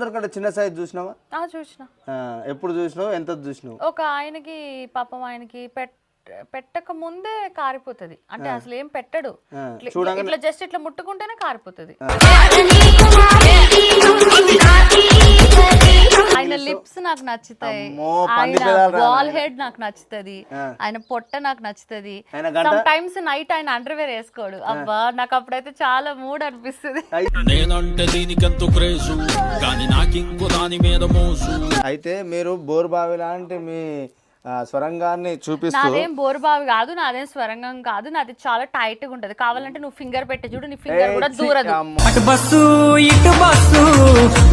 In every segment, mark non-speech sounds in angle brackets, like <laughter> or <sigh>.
అందరికంటే చిన్న సైజ్ చూసినావా? ఆ చూసిన. ఆ, ఎప్పుడు చూసినావు? ఎంత చూసినావు? ఒక ఆయనకి పాపం ఆయనకి పెట్ పెట్టక ముందే కారిపోతుంది. అంటే అసలు ఏం పెట్టడు. ఆ, ఇట్లా- ఇట్లా- ఇట్లా జస్ట్ ఇట్లా ముట్టుకుంటేనే కారిపోతుంది. ఆయన లిప్స్ నాకు నచ్చుతాయి. అమ్మో, ఆయన రా బాల్ హెడ్ నాకు నచ్చుతుంది. ఆయన పొట్ట నాకు నచ్చుతుంది. ఆయన గంట సమ్ టైమ్స్ నైట్ ఆయన అండర్వేర్ వేసుకోడు. అబ్బా నాకు అప్పుడైతే చాలా మూడ్ అనిపిస్తుంది. నేనంటే దీనికెంతో క్రేజు కానీ నాకింకో దాని మీద మోసు అయితే మీరు బోర్బావి లాంటి మీ స్వరంగాన్ని చూపిస్తూ నాదేం బోరుబావి కాదు నాదేం స్వరంగం కాదు నాది చాలా టైట్గా ఉంటది. కావాలంటే నువ్వు ఫింగర్ పెట్టే చూడు నీ ఫింగర్ కూడా దూరదు. అటు బస్సు ఇటు బస్సు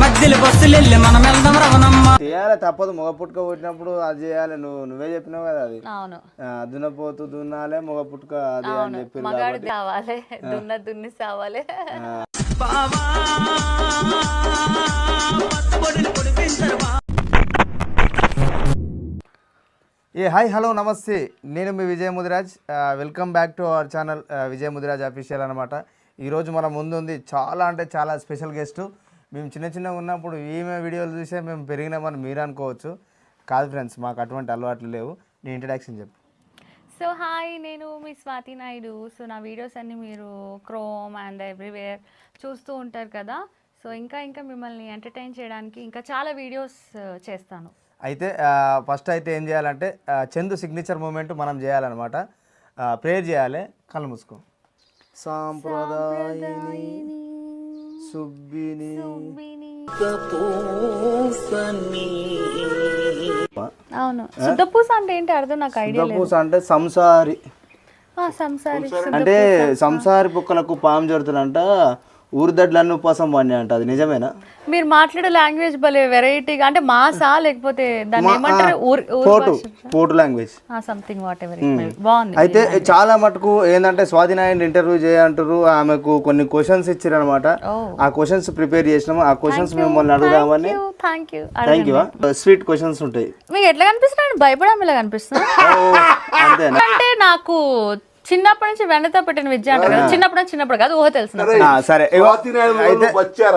మధ్యలో బస్సులు వెళ్ళి మనం వెళ్దాం రవణమ్మ చేయాలి తప్పదు. మగ పుట్టుక పుట్టినప్పుడు అది చేయాలి. నువ్వు నువ్వే చెప్పినావు కదా అది. అవును. దున్నపోతు దున్నాలే మగ పుట్టుక అది అని అవును. చెప్పి మగాడు కావాలి. దున్న దున్ని సావాలి. బావా ఏ హాయ్ హలో నమస్తే. నేను మీ Vijaya Mudiraj. Welcome back to our channel Vijaya Mudiraj official అనమాట ఈరోజు మన ముందుంది చాలా అంటే చాలా స్పెషల్ గెస్ట్. మేము చిన్న చిన్నగా ఉన్నప్పుడు ఈమె వీడియోలు చూసే మేము పెరిగినామని మీరు అనుకోవచ్చు. కాదు ఫ్రెండ్స్ మాకు అటువంటి అలవాట్లు లేవు. నేను ఇంట్రడక్షన్ చెప్పు. సో హాయ్ నేను మీ స్వాతి నాయుడు. సో నా వీడియోస్ అన్ని మీరు క్రోమ్ అండ్ ఎవ్రీవేర్ చూస్తూ ఉంటారు కదా. సో ఇంకా ఇంకా మిమ్మల్ని ఎంటర్టైన్ చేయడానికి ఇంకా చాలా వీడియోస్ చేస్తాను. అయితే ఫస్ట్ అయితే ఏం చేయాలంటే చందు సిగ్నేచర్ మూమెంట్ మనం చేయాలన్నమాట. ప్రేయర్ చేయాలి. కళ్ళు మూసుకో. సాంప్రదాయని సుబ్బిని అవును. శుద్ధపూస అంటే ఏంటి? అర్థం నాకు ఐడియా లేదు. పూస అంటే సంసారి. ఆ, సంసారి అంటే సంసారి పుక్కలకు పాము జరుగుతుందంట. ఊరిదడ్లన్నీ ఉపవాసం పడినా అంట అది నిజమేనా? మీరు మాట్లాడే లాంగ్వేజ్ భలే వెరైటీగా అంటే మాసా లేకపోతే దాన్ని ఏమంటారు? ఊరు పోటు పోటు లాంగ్వేజ్. సంథింగ్ వాట్ ఎవర్ బాగుంది. అయితే చాలా మటుకు ఏంటంటే స్వాధీనాయన్ ఇంటర్వ్యూ చేయంటారు ఆమెకు కొన్ని క్వశ్చన్స్ ఇచ్చారు అనమాట ఆ క్వశ్చన్స్ ప్రిపేర్ చేసినాము ఆ క్వశ్చన్స్ మిమ్మల్ని అడుగుదామని thank you thank you sweet questions ఉంటాయి. మీకు ఎట్లా కనిపిస్తున్నాడు? భయపడమేలా కనిపిస్తున్నా ఓ, అంతేనా? అంటే నాకు చిన్నప్పటి నుంచి వెన్నతో పెట్టిన విద్య అంటారు కదా చిన్నప్పుడు నుంచి చిన్నప్పుడు కాదు ఊహ తెలుసు నాకు. ఆ, సరే ఇగో, అయితే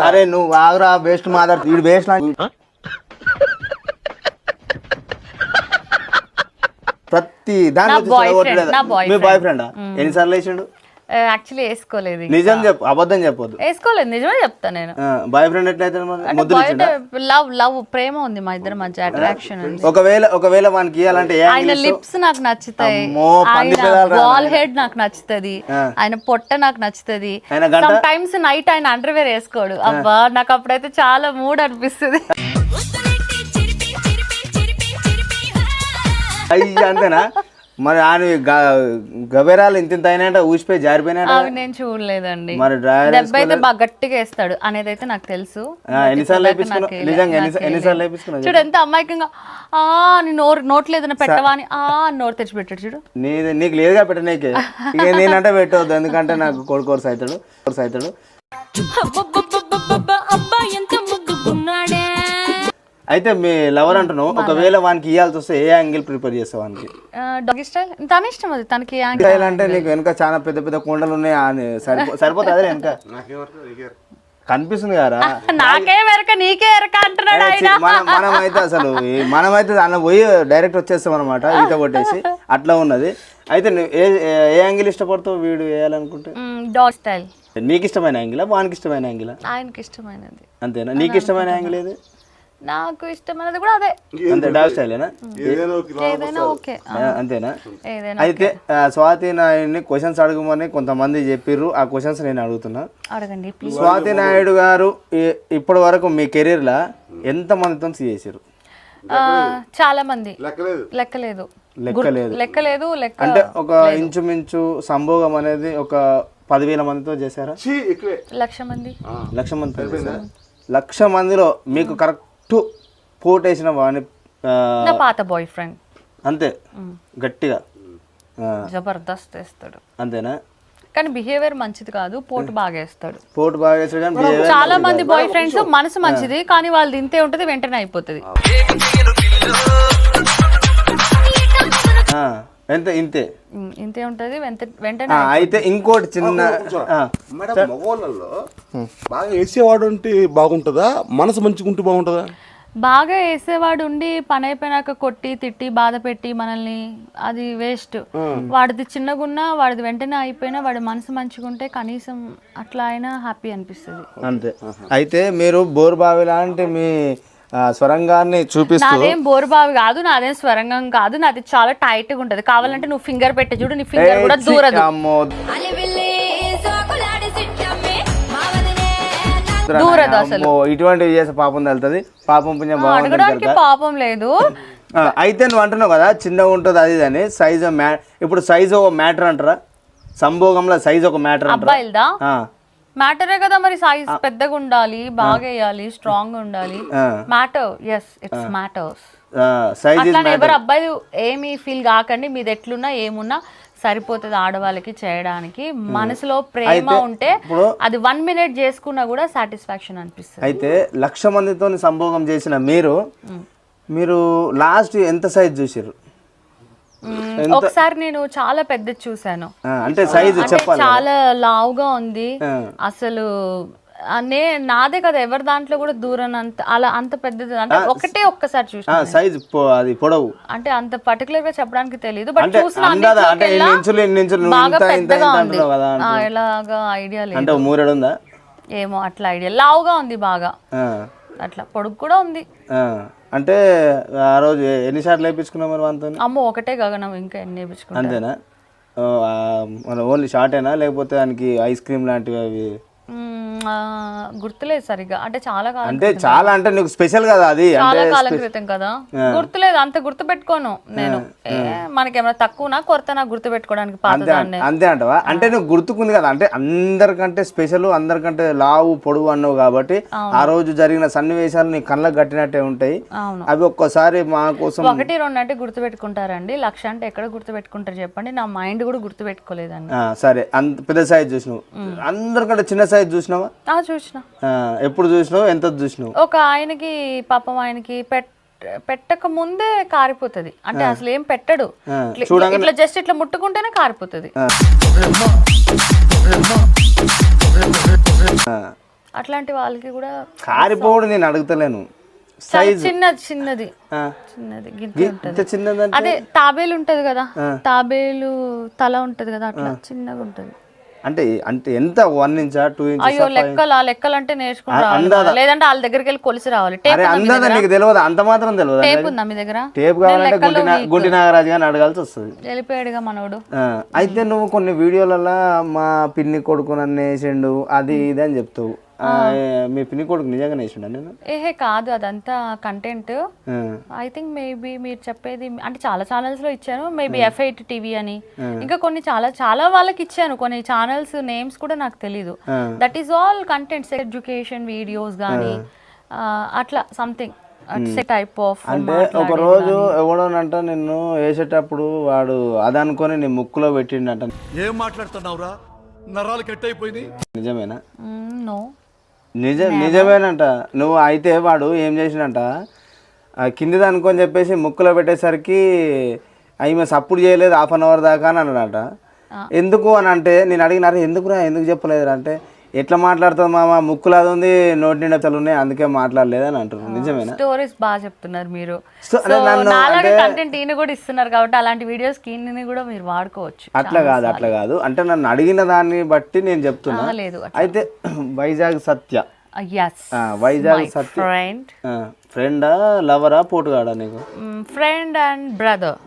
అరే నువ్వు ఆగురా బేస్ట్ మాట్లాడు వీడు బేస్ట్ ప్రతి దాంట్లో నా boyfriend, చెడగొట్టలేదు. నా మీ boyfriend. బాయ్ ఫ్రెండ్ ఎన్నిసార్లు వేసిండు యాక్చువల్లీ వేసుకోలేదు. నిజం చెప్పు అబద్ధం చెప్పొద్దు. వేసుకోలేదు నిజమే చెప్తా నేను. బాయ్ ఫ్రెండ్ ఎట్లయితే? లవ్ లవ్ ప్రేమ ఉంది మా ఇద్దరి మధ్య అట్రాక్షన్ ఉంది. ఒకవేళ ఒకవేళ మనకి ఇవ్వాలంటే ఆయన లిప్స్ నాకు నచ్చుతాయి. అమ్మో, ఆయన బాల్ హెడ్ నాకు నచ్చుతుంది. ఆయన పొట్ట నాకు నచ్చుతుంది. సమ్ టైమ్స్ నైట్ ఆయన అండర్వేర్ వేసుకోడు. అబ్బా నాకు అప్పుడైతే చాలా మూడ్ అనిపిస్తుంది. అయ్యి అంతేనా? మరి ఆయన గబేరాలు ఇంత ఇంత అయినా ఊసిపోయి జారిపోయినాడు అవి నేను చూడలేదండి. మరి దెబ్బ అయితే బాగా గట్టిగా వేస్తాడు. అనేది అయితే నాకు తెలుసు. ఎన్నిసార్లు వేయలే, నిజంగా ఎన్నిసార్లు? చూడు ఎంత అమాయకంగా. ఆ నీ నోరు నోట్లు ఏదైనా పెట్టవా అని ఆ నోరు తెచ్చిపెట్టాడు చూడు. నీది నీకు లేదుగా పెట్ట నీకే. ఇక నేనంటే పెట్టవద్దు ఎందుకంటే నాకు కొడు కోర్స్ అవుతాడు కోర్స్ అవుతాడు అయితే మీ లవర్ అంటున్నావు ఒకవేళ వానికి ఇవ్వాల్సి వస్తే ఏ యాంగిల్ ప్రిపేర్ చేస్తావు వానికి? Doggy style? తన ఇష్టం అది తనకి యాంగిల్ స్టైల్ అంటే నీకు వెనక చాలా పెద్ద పెద్ద కొండలు ఉన్నాయి అని సరిపో సరిపోతుంది వెనక. కనిపిస్తుంది కదా <laughs> నాకే ఎరక నీకే ఎరక అంటున్నాడు ఆయన. మనం మనమైతే అసలు మనమైతే అన్న పోయి డైరెక్ట్ వచ్చేస్తాం అనమాట ఈత కొట్టేసి. అట్లా ఉన్నది. అయితే నువ్వు ఏ యాంగిల్ ఇష్టపడతావు వీడు వేయాలనుకుంటే? Dog style. నీకు ఇష్టమైన యాంగిలా వానికి ఇష్టమైన యాంగిలా? ఆయనకి ఇష్టమైనది. అంతేనా? నీకు ఇష్టమైన యాంగిల్ ఏది? నాకు ఇష్టమైనది కూడా అదే. అంతే డాగ్ స్టైలేనా ఏదైనా ఓకే. అంతేనా? ఏదైనా అయితే స్వాతి నాయుడిని క్వశ్చన్స్ అడగమని కొంతమంది చెప్పిర్రు. ఆ క్వశ్చన్స్ నేను అడుగుతున్నా. అడగండి ప్లీజ్ స్వాతి నాయుడు గారు ఇప్పటి వరకు మీ కెరీర్లో ఎంత మందితో చేసారు చాలా మంది. లెక్కలేదు. లెక్కలేదు. లెక్కలేదు. లెక్క అంటే ఒక ఇంచుమించు సంభోగం అనేది ఒక పదివేల మందితో చేశారా? లక్ష మంది. లక్ష మందితో చేశారా? లక్ష మందిలో మీకు కరెక్ట్ పోటేసిన వాడిని నా పాత బాయ్ ఫ్రెండ్ అంతే గట్టిగా. జబర్దస్త్ వేస్తాడు. అంతేనా? కానీ బిహేవియర్ మంచిది కాదు పోటు బాగా వేస్తాడు. పోటు బాగా వేసాడు కానీ చాలా మంది బాయ్ ఫ్రెండ్స్ మనసు మంచిది కానీ వాళ్ళు ఇంతే ఉంటది వెంటనే అయిపోతుంది. ఎంత ఇంతే? ఇంతే ఉంటుంది. వెంటనే అయితే ఇంకోటి చిన్న మేడం బాగా వేసేవాడు అంటే బాగుంటుందా? మనసు మంచిగా ఉంటే బాగుంటుందా? బాగా వేసేవాడు ఉండి పని అయిపోయినాక కొట్టి తిట్టి బాధ పెట్టి మనల్ని అది వేస్ట్. వాడిది చిన్నగున్నా వాడిది వెంటనే అయిపోయినా వాడి మనసు మంచిగా ఉంటే కనీసం అట్లా అయినా హ్యాపీ అనిపిస్తుంది. అంతే. అయితే మీరు బోరుబావి లాంటి మీ స్వరంగాన్ని చూపిస్తూ నాదేం బోరుబావి కాదు నాదేం స్వరంగం కాదు నాది చాలా టైట్గా ఉంటది. కావాలంటే నువ్వు ఫింగర్ పెట్టే చూడు నీ ఫింగర్ కూడా దూరదు. అసలు. ఇటువంటివి చేసే పాపం తెలుతుంది. పాపం పుణ్యం బాగుంటుంది అడగడానికి పాపం లేదు. <laughs> అయితే నువ్వు అంటున్నావు కదా చిన్నగా ఉంటుంది అది ఇది అని. సైజు మ్యా ఇప్పుడు సైజు ఒక మ్యాటర్ అంటారా? సంభోగంలో సైజు ఒక మ్యాటర్ అంటారా? మ్యాటరే కదా మరి సైజ్ పెద్దగా ఉండాలి బాగా వేయాలి స్ట్రాంగ్ ఉండాలి. మ్యాటర్ ఎస్ ఇట్స్ మ్యాటర్స్ అట్లానే ఎవరు అబ్బాయి ఏమి ఫీల్ కాకండి మీది ఎట్లున్నా ఏమున్నా సరిపోతుంది ఆడవాళ్ళకి చేయడానికి. మనసులో ప్రేమ ఉంటే అది వన్ మినిట్ చేసుకున్నా కూడా సాటిస్ఫాక్షన్ అనిపిస్తుంది. అయితే లక్ష మందితో సంభోగం చేసిన మీరు మీరు లాస్ట్ ఎంత సైజ్ చూసారు ఒకసారి నేను చాలా పెద్దది చూసాను అంటే సైజు చాలా లావుగా ఉంది. అసలు ఆ, నే నాదే కదా ఎవరి దాంట్లో కూడా దూరం అంత అలా అంత పెద్దది అంటే ఒకటే ఒక్కసారి చూసిన సైజ్ అది పొడవు. అంటే అంత పర్టికులర్గా చెప్పడానికి తెలియదు బట్ చూసిన ఎలాగా ఐడియా లేదు. అంటే మూరెడు ఉందా ఏమో అట్లా ఐడియా లావుగా ఉంది బాగా. అట్లా పొడుగు కూడా ఉంది. అంటే ఆ రోజు ఎన్ని షాట్లు వేయించుకున్నావు మరి వాళ్ళతో అమ్మో ఒకటే గగనం ఇంకా ఎన్ని వేపించుకుంటా అంతేనా? మన ఓన్లీ షార్టేనా లేకపోతే దానికి ఐస్ క్రీమ్ లాంటివి అవి గుర్తులేదు సరిగా అంటే చాలా కాలం అంటే చాలా అంటే నీకు స్పెషల్ కదా అది? చాలా కాలం క్రితం కదా. గుర్తులేదు అంత గుర్తు పెట్టుకోను నేను ఏ, మనకేమైనా తక్కువనా కొరతనా గుర్తు పెట్టుకోవడానికి అంతే అంటవా? అంటే నువ్వు గుర్తుకుంది కదా అంటే అందరికంటే స్పెషల్ అందరికంటే లావు పొడుగు అన్నావు కాబట్టి ఆ రోజు జరిగిన సన్నివేశాలు నీ కళ్ళకు కట్టినట్టే ఉంటాయి. అవి ఒక్కసారి మా కోసం ఒకటి రెండు అంటే గుర్తు పెట్టుకుంటారండి లక్ష అంటే ఎక్కడ గుర్తు పెట్టుకుంటారు చెప్పండి? నా మైండ్ కూడా గుర్తు పెట్టుకోలేదండి సరే. అంత పెద్ద సైజ్ చూసినావు. అందరికంటే చిన్న సైజ్ చూసినావా? ఆ చూసిన. ఎప్పుడు చూసినావు? ఎంత చూసినావు? ఒక ఆయనకి పాపం ఆయనకి పెట్ పెట్టక ముందే కారిపోతుంది. అంటే అసలు ఏం పెట్టడు. ఇట్లా- జస్ట్ ఇట్లా ముట్టుకుంటేనే కారిపోతుంది. అట్లాంటి వాళ్ళకి కూడా కారిపోవడం నేను అడుగుతలేను. చాలా చిన్నది. చిన్నది చిన్నది అదే తాబేలు ఉంటది కదా. తాబేలు తల ఉంటది కదా అట్లా చిన్నగా ఉంటది. అంటే అంటే ఎంత వన్ ఇంచా టూ ఇంచ్ అయ్యో లెక్కలు ఆ లెక్కలు అంటే కదా. లేదంటే వాళ్ళ దగ్గరికి వెళ్ళి కొలిసి రావాలి. టేప్? నీకు తెలియదు అంత మాత్రం తెలియదు టేప్ ఉందా మీ దగ్గర? టేప్ కావాలంటే గుంటి నాగరాజు గారిని అడగాల్సి వస్తుంది. వెళ్ళిపోయాడుగా మనోడు. అయితే నువ్వు కొన్ని వీడియోలలో మా పిన్ని కొడుకు నన్ను వేసిండు అది ఇది అని చెప్తావు. మీ పిన్ని కొడుకు నిజంగానే వేసిండా నేను ఏహే కాదు అదంతా కంటెంట్ ఐ థింక్ మేబీ మీరు చెప్పేది అంటే చాలా ఛానల్స్లో ఇచ్చాను. మేబీ ఎఫ్ ఎయిట్ టీవీ అని. ఇంకా కొన్ని చాలా చాలా వాళ్ళకి ఇచ్చాను. కొన్ని ఛానల్స్ నేమ్స్ కూడా నాకు తెలీదు. That is all contents education videos కానీ అట్లా సంథింగ్ టైప్ ఆఫ్ అంటే ఒక రోజు ఎవడోనంట నిన్ను వేసేటప్పుడు వాడు అది అనుకొని నీ ముక్కులో పెట్టిండంట. ఏం మాట్లాడుతున్నావురా? నరాలు కట్ అయిపోయింది నిజమేనా నో నిజం నిజమేనంట. నువ్వు అయితే వాడు ఏం చేసినంట? ఆ కిందిది అనుకొని చెప్పేసి ముక్కులో పెట్టేసరికి ఈమె సప్పుడు చేయలేదు హాఫ్ అన్ అవర్ దాకా అని అన్నాడట. ఎందుకు అని అంటే నేను అడిగినారు ఎందుకురా ఎందుకు చెప్పలేదు అంటే ఎట్లా మాట్లాడుతుంది మామ? ముక్కులు అది ఉంది నోటి నిండా తలు ఉన్నాయి అందుకే మాట్లాడలేదు అని అంటున్నారు. నిజమేనా? స్టోరీస్ బాగా చెప్తున్నారు మీరు. నాలాగా కంటెంట్ ఈయన కూడా ఇస్తున్నారు కాబట్టి అలాంటి వీడియోస్ ఈయన కూడా మీరు వాడుకోవచ్చు అట్లా కాదు అట్లా కాదు. అంటే నన్ను అడిగిన దాన్ని బట్టి నేను చెప్తున్నా. లేదు అయితే <clears throat> వైజాగ్ సత్య. వైజాగ్ సత్య ఫ్రెండ్ ఫ్రెండా లవరా పోటుగాడా నీకు? ఫ్రెండ్ అండ్ బ్రదర్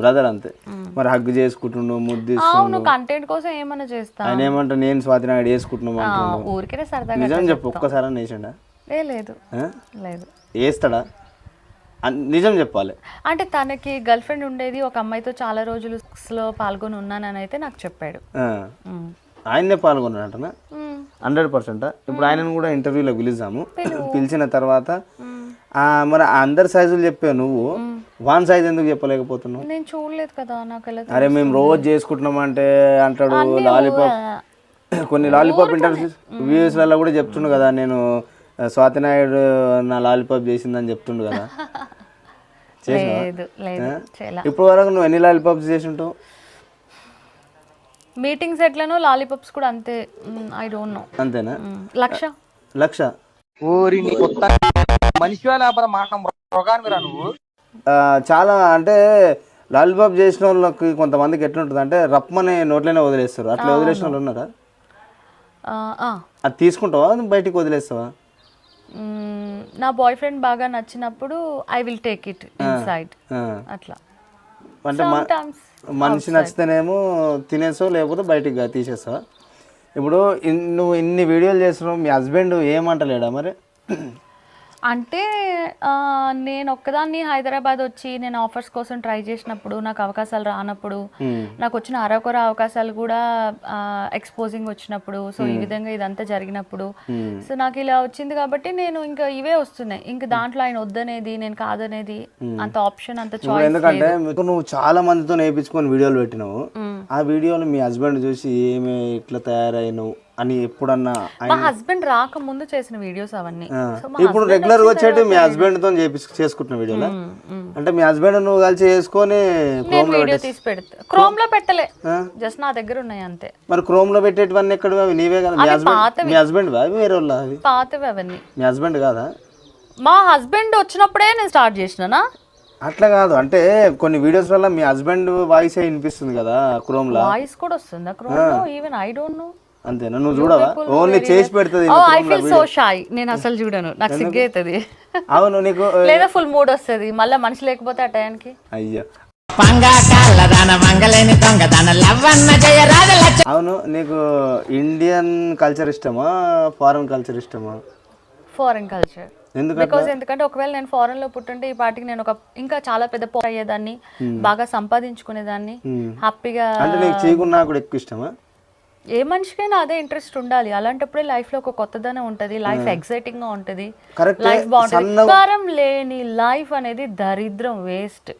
బ్రదర్ అంతే. మరి హగ్ చేసుకుంటుండు ముద్దు అవును కంటెంట్ కోసం ఏమైనా చేస్తా? ఆయన ఏమంటా నేను స్వాతి నాయుడు అంటుండు. ఊరికే సరదాగా నిజం చెప్పు ఒక్కసారి వేసిండా ఏ లేదు? లేదు. వేస్తాడా నిజం చెప్పాలి. అంటే తనకి గర్ల్ ఫ్రెండ్ ఉండేది ఒక అమ్మాయితో చాలా రోజులు లో పాల్గొని ఉన్నానని అయితే నాకు చెప్పాడు. ఆ. మ్మ్. ఆయన్నే పాల్గొన్నాడంటనా. Hundred percent. ఇప్పుడు ఆయనను కూడా ఇంటర్వ్యూలో పిలుద్దాము పిలిచిన తర్వాత మరి అందరి సైజులు చెప్పావు నువ్వు. వన్ సైజ్ ఎందుకు చెప్పలేకపోతున్నావు? నేను చూడలేదు కదా నాకు అరే మేము రోజు చేసుకుంటున్నాం అంటే అంటాడు లాలీపాప్. కొన్ని లాలీపాప్ ఇంటర్వ్యూస్ వ్యూస్లలో కూడా చెప్తుండు కదా నేను ఆ, స్వాతి నాయుడు నా లాలీపాప్ చేసిందని చెప్తుండు కదా. <laughs> ఇప్పుడు వరకు నువ్వు ఎన్ని లాలీపాప్స్ చేసి ఉంటావు మీటింగ్స్ ఎట్లనో లాలీపాప్స్ కూడా అంతే. ఐ డోంట్ నో అంతేనా? లక్ష. లక్ష. ఓరి నీ కొత్త మనిషి లేకపోతే మాట మృగానివిరా నువ్వు. ఆ, చాలా అంటే లాలీపాప్ చేసిన వాళ్ళకి కొంతమందికి ఎట్లుంటుంది అంటే రప్పమని నోట్లోనే వదిలేస్తారు. అట్లా వదిలేసిన వాళ్ళు ఉన్నారా? ఆ, ఆ. అది తీసుకుంటావా బయటికి వదిలేస్తావా? నా బాయ్ ఫ్రెండ్ బాగా నచ్చినప్పుడు I will take it inside ఆ. అట్లా. అంటే మనిషి నచ్చితేనేమో తినేసో లేకపోతే బయటికి తీసేస్తావా ఇప్పుడు నువ్వు ఇన్ని వీడియోలు చేస్తున్నావు మీ హస్బెండ్ ఏమంటలేడా మరి? అంటే నేను ఒక్కదాన్ని హైదరాబాద్ వచ్చి నేను ఆఫర్స్ కోసం ట్రై చేసినప్పుడు నాకు అవకాశాలు రానప్పుడు నాకు వచ్చిన అరకొర అవకాశాలు కూడా ఎక్స్పోజింగ్ వచ్చినప్పుడు సో ఈ విధంగా ఇదంతా జరిగినప్పుడు. సో నాకు ఇలా వచ్చింది కాబట్టి నేను ఇంకా ఇవే వస్తున్నాయి. ఇంకా దాంట్లో ఆయన వద్దనేది నేను కాదనేది అంత ఆప్షన్ అంత చాయిస్ ఎందుకంటే నువ్వు చాలా మందితో నేర్పించుకొని వీడియోలు పెట్టినావు. ఆ వీడియోలు మీ హస్బెండ్ చూసి ఏమి ఇట్లా తయారైనావు? అని ఎప్పుడన్నా మా హస్బెండ్ రాకముందు చేసిన వీడియోస్ అవన్నీ. ఇప్పుడు రెగ్యులర్ వచ్చిన వచ్చేటి మీ హస్బెండ్తో చేసుకుంటున్న వీడియోలా అంటే మీ హస్బెండ్ నువ్వు కలిసి చేసుకొని క్రోమ్లో వీడియో తీసి పెడతా. క్రోమ్లో పెట్టలే. జస్ట్ నా దగ్గర ఉన్నాయి అంతే. మరి క్రోమ్లో పెట్టేటివన్నీ ఎక్కడ అవి నీవే కదా? మీ హస్బెండ్. మీ హస్బెండ్ అవి వేరే వాళ్ళ అవి? పాతవి అవన్నీ. మీ హస్బెండ్ కాదా? మా హస్బెండ్ వచ్చినప్పుడే నేను స్టార్ట్ చేసినానా? అట్లా కాదు. అంటే కొన్ని వీడియోస్ వల్ల మీ హస్బెండ్ వాయిస్ వినిపిస్తుంది కదా క్రోమ్లో? వాయిస్ కూడా వస్తుందా క్రోమ్లో? ఈవెన్ ఐ డోంట్ నో అంతేనా? నువ్వు చూడవా? ఓన్లీ చేసి పెడుతుంది ఐ ఫీల్ సో షాయ్ నేను అసలు చూడను. నాకు సిగ్గు అవుతుంది అవును నీకు <laughs> లేదా ఫుల్ మూడ్ వస్తుంది. మళ్ళీ మనిషి లేకపోతే ఆ టయానికి? అయ్యో. అవును నీకు ఇండియన్ కల్చర్ ఇష్టమా ఫారెన్ కల్చర్ ఇష్టమా? ఫారెన్ కల్చర్ ఎందుకు బికాజ్ ఎందుకంటే ఒకవేళ నేను ఫారెన్లో పుట్టుంటే ఈ పాటికి నేను ఒక ఇంకా చాలా పెద్ద పో అయ్యేదాన్ని బాగా సంపాదించుకునేదాన్ని హ్యాపీగా అంటే నీకు చీకున్నా కూడా ఎక్కువ ఇష్టమా? ఏ మనిషికైనా అదే ఇంట్రెస్ట్ ఉండాలి. అలాంటప్పుడే లైఫ్లో ఒక కొత్తదనం ఉంటది. లైఫ్ ఎక్సైటింగ్గా ఉంటది. లైఫ్ బాగుంటది. కారం లేని లైఫ్ అనేది దరిద్రం వేస్ట్.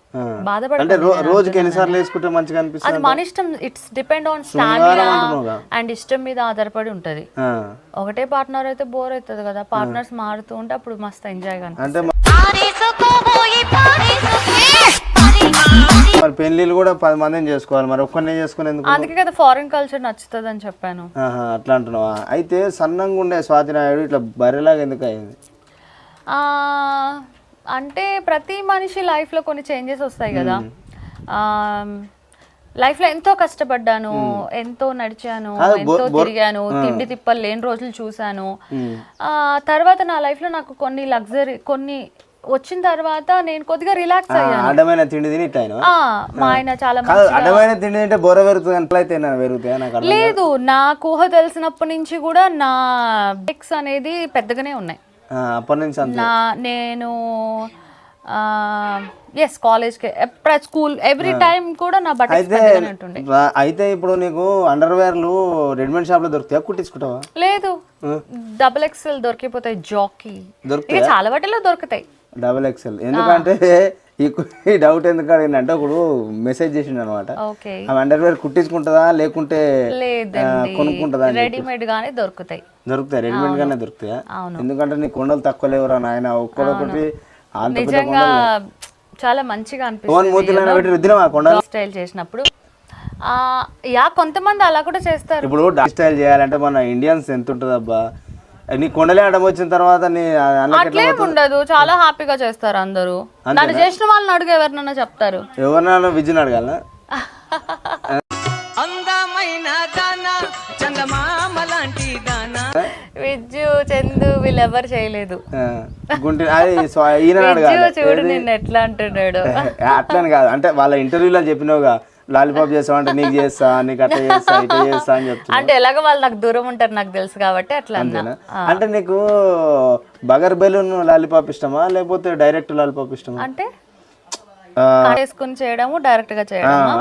అంటే రోజుకి ఎన్నిసార్లు వేసుకుంటే మంచిగా అది మన ఇష్టం. It's depend on stamina. And ఇష్టం మీద ఆధారపడి ఉంటది. ఒకటే పార్ట్నర్ అయితే బోర్ అవుతుంది కదా. పార్ట్నర్స్ మారుతూ ఉంటే అప్పుడు మస్తు ఎంజాయ్గా మరి పెళ్ళిళ్ళు కూడా పది మందిని చేసుకోవాలి. మరి ఒక్కరినే చేసుకుని ఎందుకు అందుకే కదా ఫారిన్ కల్చర్ నచ్చుతుంది అని చెప్పాను. ఆహా, అట్లా అంటున్నావా? అయితే సన్నంగా ఉండే స్వాతి నాయుడు ఇట్లా బర్రెలాగా ఎందుకు అయింది? ఆ, అంటే ప్రతి మనిషి లైఫ్లో కొన్ని చేంజెస్ వస్తాయి కదా. లైఫ్లో ఎంతో కష్టపడ్డాను ఎంతో నడిచాను బో- ఎంతో బో- తిరిగాను తిండి తిప్పలు లేని రోజులు చూశాను. ఆ, తర్వాత నా లైఫ్లో నాకు కొన్ని లగ్జరీ కొన్ని వచ్చిన తర్వాత నేను కొద్దిగా రిలాక్స్ అయ్యాను. అడ్డమైన తిండి తిని మా ఆయన చాలా అడ్డమైన తిండి తింటే బోర పెరుగుతుంది అట్లా అయితే పెరుగుతాయా. లేదు నాకు ఊహ తెలిసినప్పటి నుంచి కూడా నా బిక్స్ అనేది పెద్దగానే ఉన్నాయి. అప్పటి నుంచి నా నేను ఎస్ కాలేజ్కి స్కూల్ ఎవ్రీ టైం కూడా నా బట్టలు అయితే అయితే ఇప్పుడు నీకు అండర్ వేర్లు రెడీమేడ్ షాప్లో దొరుకుతాయా? కుట్టించుకుంటావా? లేదు డబుల్ ఎక్స్ఎల్ దొరికిపోతాయి జాకీ దొరుకుతాయా? చాలా బట్టలు దొరుకుతాయి. డబుల్ ఎక్స్ఎల్ ఎందుకంటే ఈ డౌట్ ఎందుకు అడిగింది అంటే ఒకడు మెసేజ్ చేసిండు అనమాట ఆమె అండర్ వేర్ కుట్టించుకుంటుందా లేకుంటే కొనుక్కుంటుందా. రెడీమేడ్ గానే దొరుకుతాయి. దొరుకుతాయి రెడీమేడ్ గానే దొరుకుతాయా. ఎందుకంటే నీ కొండలు తక్కువ లేవురా నాయన ఒక్కడొకటి పెద్ద నిజంగా చాలా మంచిగా అనిపిస్తుంది. స్టైల్ చేసినప్పుడు. యా కొంతమంది అలా కూడా చేస్తారు. ఇప్పుడు స్టైల్ చేయాలంటే మన ఇండియన్స్ ఎంత ఉంటుంది అబ్బా నీ కొండలే అడ్డం వచ్చిన తర్వాత నీ అట్లేం ఉండదు చాలా హ్యాపీగా చేస్తారు అందరూ. నన్ను చేసిన వాళ్ళని అడుగు ఎవరినన్నా చెప్తారు. ఎవరినైనా విజయన్ అడగాల అందమైన దాన చందమామ లాంటి దానా విజ్జు చందు వీళ్ళెవరు చేయలేదు. గుంటి అది ఈయన చూడు నిన్ను ఎట్లా అంటున్నాడు. <laughs> అట్లని కాదు. అంటే వాళ్ళ ఇంటర్వ్యూలో చెప్పినావుగా లాలీపాప్ చేస్తావంటే నీకు చేస్తా నీకు అట్లా చేస్తా ఇట్లా చేస్తా అని చెప్తున్నా. అంటే ఎలాగో వాళ్ళు నాకు దూరం ఉంటారు నాకు తెలుసు కాబట్టి అట్లా అంతేనా? అంటే నీకు బగర్ బెలూన్ లాలీపాప్ ఇష్టమా లేకపోతే డైరెక్ట్ లాలీపాప్ ఇష్టమా? అంటే వేసుకుని చేయడము డైరెక్ట్గా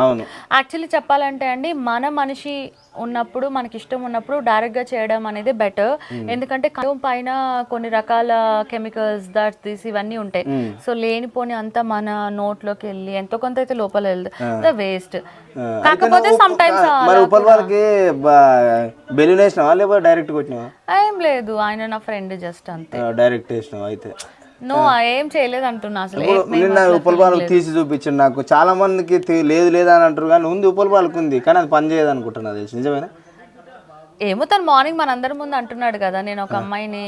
అవును. యాక్చువల్లీ చెప్పాలంటే అండి మన మనిషి ఉన్నప్పుడు మనకి ఇష్టం ఉన్నప్పుడు డైరెక్ట్గా చేయడం అనేది బెటర్. ఎందుకంటే కడుపు పైన కొన్ని రకాల కెమికల్స్ దట్ తీసి ఇవన్నీ ఉంటాయి. సో లేనిపోని అంతా మన నోట్లోకి వెళ్ళి ఎంతో కొంత అయితే లోపల వెళ్తుంది వేస్ట్. ఆ, అయితే కాకపోతే సమ్ టైమ్స్ బెలూన్ వేసినావా? లేకపోతే డైరెక్ట్ కొట్టినావా ఏం లేదు. ఆయన నా ఫ్రెండ్ జస్ట్ అంతే. డైరెక్ట్ వేసినావా? అయితే. నువ్వు ఏం చేయలేదు అంటున్నా అసలు. నిన్న బాలకు తీసి చూపించిండు నాకు. చాలా మందికి లేదు లేదు అని అంటారు కానీ ఉంది ఉప్పల బాలకు ఉంది కానీ అది పని చేయదు అనుకుంటున్నా తెలిసి నిజమేనా? ఏమో తను మార్నింగ్ మనందరి ముందు అంటున్నాడు కదా నేను ఒక అమ్మాయిని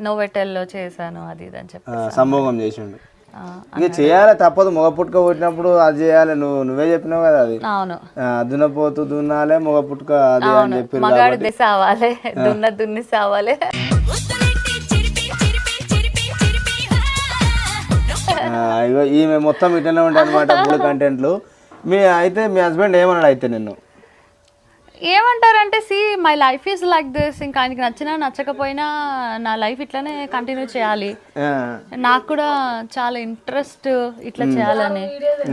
నోవెటెల్లో చేశాను అది ఇది అని చెప్పి ఆ, సంభోగం చేసిండు. ఇంకా చేయాలి తప్పదు. మొగ పుట్టుక పుట్టినప్పుడు అది చేయాలి. నువ్వు నువ్వే చెప్పినావు కదా అది. అవును. ఆ, దున్నపోతు దున్నాలే మొగ పుట్టుక అది అని చెప్పి మగాడు దిశ అవ్వాలి దున్న దున్ని సావాలి. ఇగో ఈమె మొత్తం ఇటనే ఉంటాయి అనమాట మూడు కంటెంట్లు మీ అయితే మీ హస్బెండ్ ఏమన్నాడు అయితే నిన్ను? ఏమంటారంటే see my life is like this ఇంకా ఆయనకి నచ్చినా నచ్చకపోయినా నా లైఫ్ ఇట్లానే కంటిన్యూ చేయాలి. ఆ, నాకు కూడా చాలా ఇంట్రెస్ట్ ఇట్లా చేయాలని.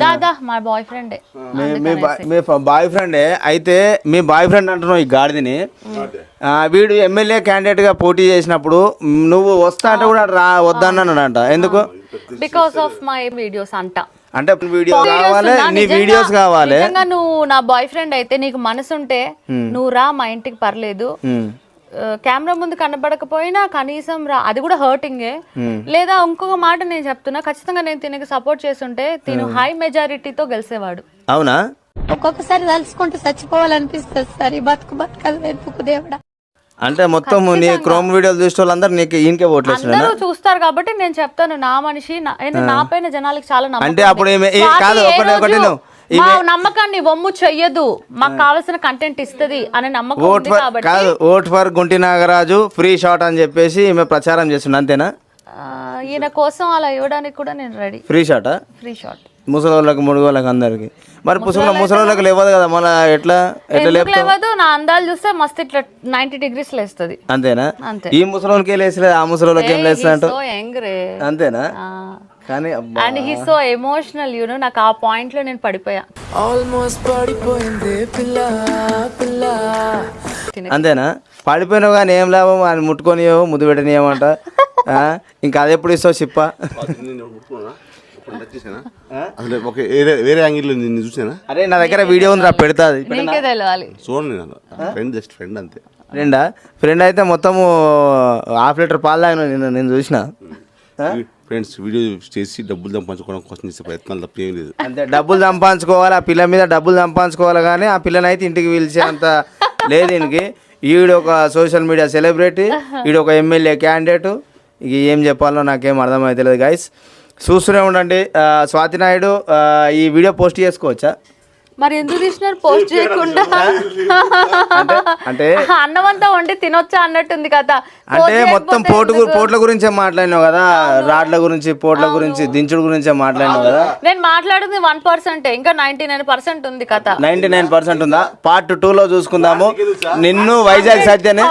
దాదా మా బాయ్ ఫ్రెండే మీ బాయ్ ఫ్రెండే అయితే మీ బాయ్ ఫ్రెండ్ అంటున్నావు ఈ గాడిదని. ఆ, వీడు ఎమ్మెల్యే క్యాండిడేట్గా పోటీ చేసినప్పుడు నువ్వు వస్తా అంటే కూడా రా వద్దన్నాడంట ఎందుకు? బికాస్ ఆఫ్ మై వీడియోస్ అంట. అంటే వీడియో Videos కావాలి నీ వీడియోస్ కావాలి. నిజంగా నువ్వు నా బాయ్ ఫ్రెండ్ అయితే నీకు మనసు ఉంటే నువ్వు రా మా ఇంటికి పర్లేదు. కెమెరా ముందు కనబడకపోయినా కనీసం రా. అది కూడా హర్టింగే లేదా ఇంకొక మాట నేను చెప్తున్నా. ఖచ్చితంగా నేను తినకి సపోర్ట్ చేస్తుంటే తిను హై మెజారిటీతో గెలిచేవాడు. అవునా? ఒక్కొక్కసారి తలుచుకుంటూ చచ్చిపోవాలనిపిస్తుంది సార్. ఈ బతుకు ఎందుకు దేవుడా. అంటే మొత్తం నీ క్రోమ్ వీడియోలు చూసే వాళ్ళందరూ నీకు ఈయనకే ఓట్లు అందరూ చూస్తారు కాబట్టి నేను చెప్తాను నా మనిషి నా పైన జనాలకి చాలా నమ్మకం అంటే. అప్పుడు కాదు, ఒకటి- ఒకటి. మా నమ్మకాన్ని వమ్ము చెయ్యదు. మాకు కావాల్సిన కంటెంట్ ఇస్తది అనే నమ్మకం ఓట్ ఫర్ కాబట్టి కాదు vote for Gunti Nagaraju free shot అని చెప్పేసి ఈమె ప్రచారం చేస్తుంది అంతేనా? ఈయన కోసం అలా ఇవ్వడానికి కూడా నేను రెడీ ఫ్రీ షాటా ఫ్రీ షాట్ ముసలోళ్ళకి ముడుగోళ్ళకి అందరికి. మరి ముసలి ముసలోళ్ళకి లేవదు కదా మళ్ళీ ఎట్లా ఎట్లా లేవదు? నా అందాలు చూస్తే మస్తు ఇట్లా నైన్టీ డిగ్రీస్ లేస్తుంది. అంతేనా? అంతే. ఈ ముసలోనికి ఏం లేసలేదు ఆ ముసలోళ్ళకి ఏం లేస్తా అంటూ సో యంగ్ రే. అంతేనా? కానీ అబ్బా. And he so emotional you know నాకు ఆ పాయింట్లో నేను పడిపోయా. అంతేనా? పడిపోయినావు కానీ ఏం లాభం? అని ముట్టుకొని ముద్దు పెట్టనియమంట. ఆ? ఇంకా అది ఎప్పుడు ఇస్తావు చిప్ప. అసలు ఒక వేరే వేరే యాంగిల్లో నిన్ను చూసానా అరే నా దగ్గర వీడియో ఉందిరా పెడతాది. నీకే తెలియాలి చూడండి నేను ఫ్రెండ్ జస్ట్ ఫ్రెండ్ అంతే. ఫ్రెండా? ఫ్రెండ్ అయితే మొత్తము హాఫ్ లీటర్ పాలు తాగిన నేను నేను చూసిన? ఆ? ఫ్రెండ్స్ వీడియో చేసి డబ్బులు సంపాదించుకోవడం కోసం చేసే ప్రయత్నాలు తప్ప ఏం లేదు. అంతే డబ్బులు సంపాదించుకోవాలి ఆ పిల్ల మీద డబ్బులు సంపాదించుకోవాలి కానీ ఆ పిల్లని అయితే ఇంటికి పిలిచేంత లేదు దీనికి ఈవిడ ఒక సోషల్ మీడియా సెలబ్రిటీ ఈవిడ ఒక ఎమ్మెల్యే క్యాండిడేట్ ఇక ఏం చెప్పాలో నాకేం అర్థమైతలేదు గైస్ చూస్తూనే ఉండండి. స్వాతి నాయుడు ఈ వీడియో పోస్ట్ చేసుకోవచ్చా? మరి ఎందుకు తీసినారు? పోస్ట్ చేయకుండా. అంటే <laughs> అన్నం అంతా వండి తినొచ్చా అన్నట్టుంది కదా. అంటే మొత్తం పోటు పోట్ల గురించే మాట్లాడినావు కదా? రాడ్ల గురించి పోట్ల గురించి దించుడు గురించే మాట్లాడినావు కదా? నేను మాట్లాడింది వన్ పర్సెంట్. ఇంకా నైన్టీ నైన్ పర్సెంట్ ఉంది కథ నైన్టీ నైన్ పర్సెంట్ ఉందా? పార్ట్ టూ లో చూసుకుందాము నిన్ను వైజాగ్ సత్యనే.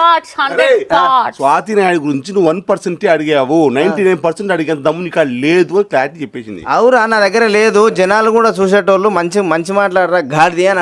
స్వాతి నాయుడు గురించి నువ్వు వన్ పర్సెంటే అడిగావు. నైన్టీ నైన్ పర్సెంట్ అడిగేంత దమ్ము నీకు లేదు అని క్లారిటీ చెప్పేసింది. అవురా నా దగ్గర లేదు. జనాలు కూడా చూసేటోళ్ళు మంచి మంచి మాట్లాడరా? గాడిది అని